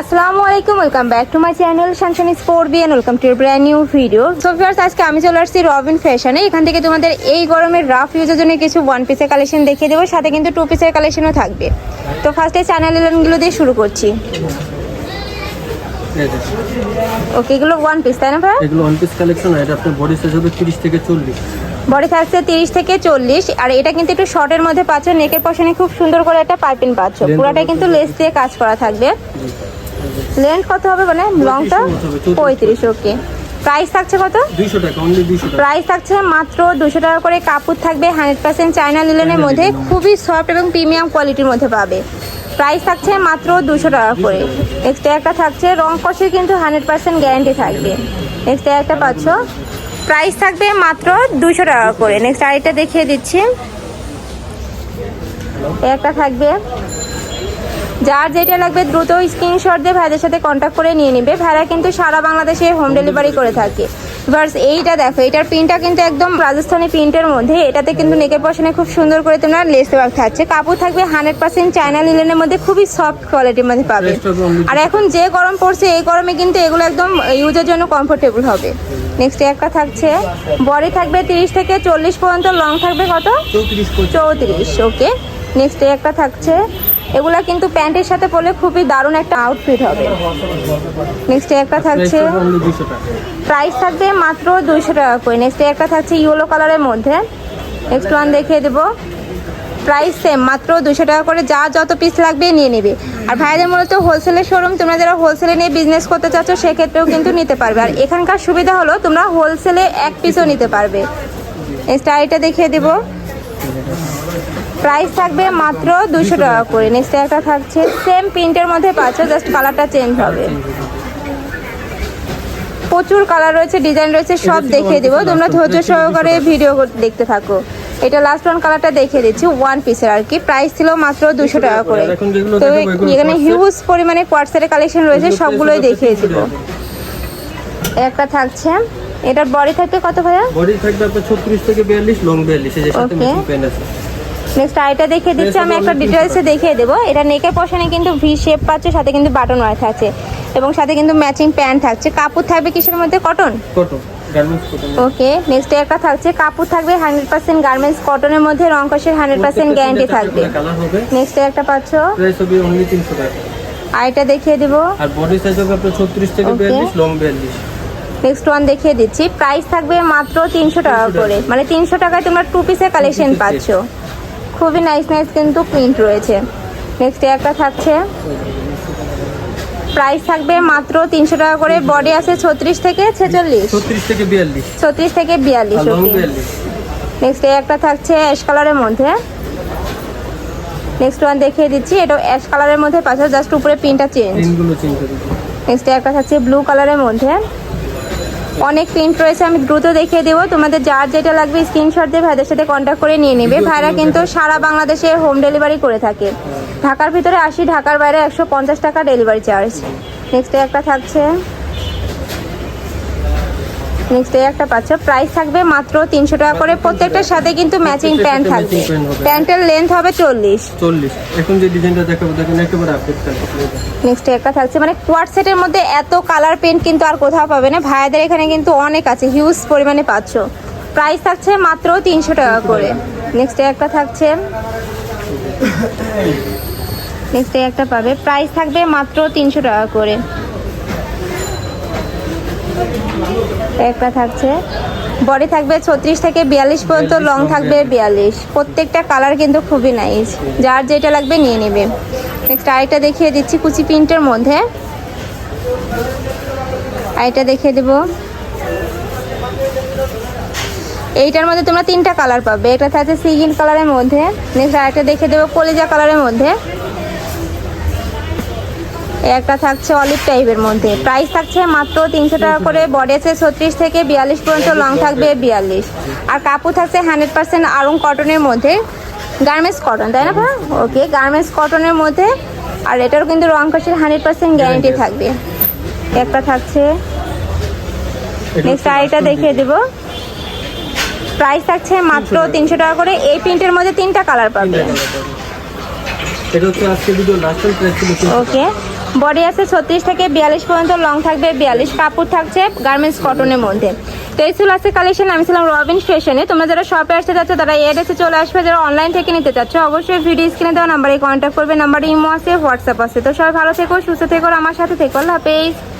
আসসালামু আলাইকুম welcome back to my channel Shanshan sport B and welcome to brand new video so viewers আজকে আমি চলে আসছি রবিন ফ্যাশনে এখান থেকে তোমাদের এই গরমের রাফ ইউজের জন্য কিছু ওয়ান পিসের কালেকশন দেখিয়ে দেবো সাথে কিন্তু টু পিসের কালেকশনও থাকবে। তো ফার্স্টে চ্যানেল ইলেভেনগুলো দিয়ে শুরু করছি। ওকে এগুলো ওয়ান পিস তাই না ভাই এগুলো ওয়ান পিস কালেকশন এটা আপনার বডি সাইজ হবে তিরিশ থেকে চল্লিশ। বডি থাকছে তিরিশ থেকে চল্লিশ আর এটা কিন্তু একটু শর্টের মধ্যে পাচ্ছ নেকের পশনে খুব সুন্দর করে একটা পাইপিং পাচ্ছ। পুরোটাই কিন্তু লেস দিয়ে কাজ করা থাকবে। লেন্থ কত হবে মানে লংটা। পঁয়ত্রিশ ওকে প্রাইস থাকছে কত? প্রাইস থাকছে মাত্র দুশো টাকা করে। কাপড় থাকবে হান্ড্রেড পার্সেন্ট চায়না লিলেনের মধ্যে। খুবই সফট এবং প্রিমিয়াম কোয়ালিটির মধ্যে পাবে। প্রাইস থাকছে মাত্র দুশো টাকা করে। নেক্সট একটা থাকছে রং কষের কিন্তু হান্ড্রেড পার্সেন্ট গ্যারান্টি থাকবে। নেক্সট একটা পাচ্ছ। প্রাইস থাকবে মাত্র দুশো টাকা করে। নেক্সট আরেকটা দেখিয়ে দিচ্ছি। একটা থাকবে যার যেটা লাগবে দ্রুত স্ক্রিনশট দিয়ে ভাইদের সাথে কন্ট্যাক্ট করে নিয়ে নিবে। ভাইরা কিন্তু সারা বাংলাদেশে হোম ডেলিভারি করে থাকে। ভার্স এইটা দেখো এটার প্রিন্টটা কিন্তু একদম রাজস্থানি প্রিন্টের মধ্যে। এটাতে কিন্তু নেকের পশনে খুব সুন্দর করে তোমরা লেস ওয়ার্ক থাকছে। কাপড় থাকবে হান্ড্রেড পার্সেন্ট চায়না লিলেনের মধ্যে খুবই সফট কোয়ালিটির মধ্যে পাবে। আর এখন যে গরম পড়ছে এই গরমে কিন্তু এগুলো একদম ইউজের জন্য কমফোর্টেবল হবে। নেক্সট একটা থাকছে। বডি থাকবে তিরিশ থেকে চল্লিশ পর্যন্ত লং থাকবে কত? চৌত্রিশ চৌত্রিশ ওকে নেক্সট একটা থাকছে। এগুলা কিন্তু প্যান্টের সাথে পরলে খুবই দারুণ একটা আউটফিট হবে। নেক্সট একটা থাকছে প্রাইস থাকবে মাত্র দুইশো টাকা করে। নেক্সট একটা থাকছে ইয়েলো কালারের মধ্যে। নেক্সট ওয়ান দেখিয়ে দেবো। প্রাইস সেম মাত্র দুশো টাকা করে। যা যত পিস লাগবে নিয়ে নেবে। আর ভাইদের মূলত হোলসেলের শোরুম তোমরা যারা হোলসেলে নিয়ে বিজনেস করতে চাচ্ছ সেক্ষেত্রেও কিন্তু নিতে পারবে। আর এখানকার সুবিধা হলো তোমরা হোলসেলে এক পিসও নিতে পারবে। নেক্সট আইটা দেখিয়ে দেবো। প্রাইস থাকবে মাত্র দুশো টাকা করে। নেক্সট একটা থাকছে সেম প্রিন্টের মধ্যে পাচ্ছ জাস্ট কালারটা চেঞ্জ হবে। প্রচুর কালার রয়েছে ডিজাইন রয়েছে সব দেখিয়ে দেবো। তোমরা ধৈর্য সহকারে ভিডিও দেখতে থাকো। এটা লাস্ট ওয়ান কালারটা দেখিয়ে দিচ্ছি ওয়ান পিসের আর কি। প্রাইস ছিল মাত্র দুশো টাকা করে। তো এখানে হিউজ পরিমাণে কোয়ার্টসের কালেকশন রয়েছে সবগুলোই দেখিয়ে দিব। একটা থাকছে। এটার বডি থাকবে কত ভাইয়া? বডি থাকবে আপনার ছত্রিশ থেকে বিয়াল্লিশ লং বিয়াল্লিশ এই যে সাথে. প্যান্ট আছে। নেক্সট আইটা দেখিয়ে দিচ্ছি আমি একটা ডিটেলসে দেখিয়ে দেবো। এটা নেকের পশনে কিন্তু ভি শেপ পাচ্ছে সাথে কিন্তু বাটন ওয়ার থাকছে। এবং সাথে কিন্তু ম্যাচিং প্যান্ট থাকছে। কাপড় থাকবে কিসের মধ্যে? কটন ওকে নেক্সট একটা থাকছে কাপড় থাকবে হান্ড্রেড পার্সেন্ট গার্মেন্টস কটনের মধ্যে রং কষের হান্ড্রেড পার্সেন্ট গ্যারান্টি থাকবে নেক্সট একটা পাচ্ছ? আইটা দেখিয়ে দেবো। আর বডি সাইজ হবে আপনার ছত্রিশ থেকে Okay. বিয়াল্লিশ লং বিয়াল্লিশ। নেক্সট ওয়ান দেখিয়ে দিচ্ছি। প্রাইস থাকবে মাত্র তিনশো টাকা করে। মানে তিনশো টাকায় তোমরা টু পিসের কালেকশন পাচ্ছ। খুবই নাইস নাইস কিন্তু প্রিন্ট রয়েছে। নেক্সট একটা থাকছে। প্রাইস থাকবে মাত্র তিনশো টাকা করে। বডি আছে ছত্রিশ থেকে ছেচল্লিশ। ছত্রিশ থেকে বিয়াল্লিশ। ছত্রিশ থেকে বিয়াল্লিশ নেক্সট একটা থাকছে অ্যাশ কালারের মধ্যে। নেক্সট ওয়ান দেখিয়ে দিচ্ছি। এটা অ্যাশ কালারের মধ্যে পাশে জাস্ট উপরে পিনটা প্রিন্টগুলো চেঞ্জ নেক্সট একটা থাকছে ব্লু কালারের মধ্যে। অনেক প্রিন্ট রয়েছে আমি দ্রুত দেখিয়ে দেবো। তোমাদের যার যেটা লাগবে স্ক্রিনশট দিয়ে ভাইদের সাথে কন্ট্যাক্ট করে নিয়ে নেবে। ভাইরা কিন্তু সারা বাংলাদেশে হোম ডেলিভারি করে থাকে। ঢাকার ভিতরে আসি ঢাকার বাইরে একশো পঞ্চাশ টাকা ডেলিভারি চার্জ নেক্সট একটা থাকছে। নেক্সট এই একটা পাচ্ছ। প্রাইস থাকবে মাত্র তিনশো টাকা করে। প্রত্যেকটার সাথে কিন্তু ম্যাচিং প্যান্ট থাকবে। প্যান্টের লেন্থ হবে চল্লিশ। চল্লিশ। এখন যে ডিজাইনটা দেখাবো দেখেন একেবারে আপডেট নেক্সট একটা থাকছে। মানে কোয়ার সেটের মধ্যে এত কালার পেন্ট কিন্তু আর কোথাও পাবে না। ভাইয়াদের এখানে কিন্তু অনেক আছে হিউজ পরিমাণে পাচ্ছ। প্রাইস থাকছে মাত্র তিনশো টাকা করে। নেক্সট একটা থাকছে। নেক্সট একটা পাবে। প্রাইস থাকবে মাত্র তিনশো টাকা করে। একটা থাকছে। বডি থাকবে ছত্রিশ থেকে বিয়াল্লিশ পর্যন্ত লং থাকবে বিয়াল্লিশ। প্রত্যেকটা কালার কিন্তু খুবই নাইস যার যেটা লাগবে নিয়ে নেবে। নেক্সট আরেকটা দেখিয়ে দিচ্ছি কুচি প্রিন্টের মধ্যে। আরেকটা দেখিয়ে দেবো। এইটার মধ্যে তোমরা তিনটা কালার পাবে। একটা থাকছে সিগিন কালারের মধ্যে। নেক্সট আরেকটা দেখিয়ে দেবো কলিজা কালারের মধ্যে। একটা থাকছে অলিভ টাইপের মধ্যে। প্রাইস থাকছে মাত্র তিনশো টাকা করে। বডি আছে ছত্রিশ থেকে বিয়াল্লিশ পর্যন্ত লং থাকবে বিয়াল্লিশ। আর কাপড় থাকছে হান্ড্রেড পার্সেন্ট আরং কটনের মধ্যে। গার্মেন্টস কটন তাই না ভাই? ওকে গার্মেন্টস কটনের মধ্যে। আর এটারও কিন্তু রং কষের হান্ড্রেড পার্সেন্ট গ্যারেন্টি থাকবে। একটা থাকছে। নেক্সট আরেকটা দেখিয়ে দেবো। প্রাইস থাকছে মাত্র তিনশো টাকা। করে। এই প্রিন্টের মধ্যে তিনটা কালার পাবে। ওকে বডি আছে ছত্রিশ থেকে বিয়াল্লিশ পর্যন্ত লং থাকবে বিয়াল্লিশ, কাপড় থাকছে গার্মেন্টস কটনের মধ্যে। তো এই আছে কালেকশন আমি ছিলাম রবিন স্টেশনে তোমরা যারা শপে আসতে চাচ্ছ তারা এড্রেসে চলে আসবে, যারা অনলাইন থেকে নিতে চাচ্ছ, অবশ্যই ভিডিও স্ক্রিনে দেওয়া নাম্বারে কন্ট্যাক্ট করবে। নাম্বারে ইমো আছে হোয়াটসঅ্যাপ আছে। তো সবাই ভালো থেকো, সুস্থ থেকো আমার সাথে থেকো। আল্লাহ হাফেজ।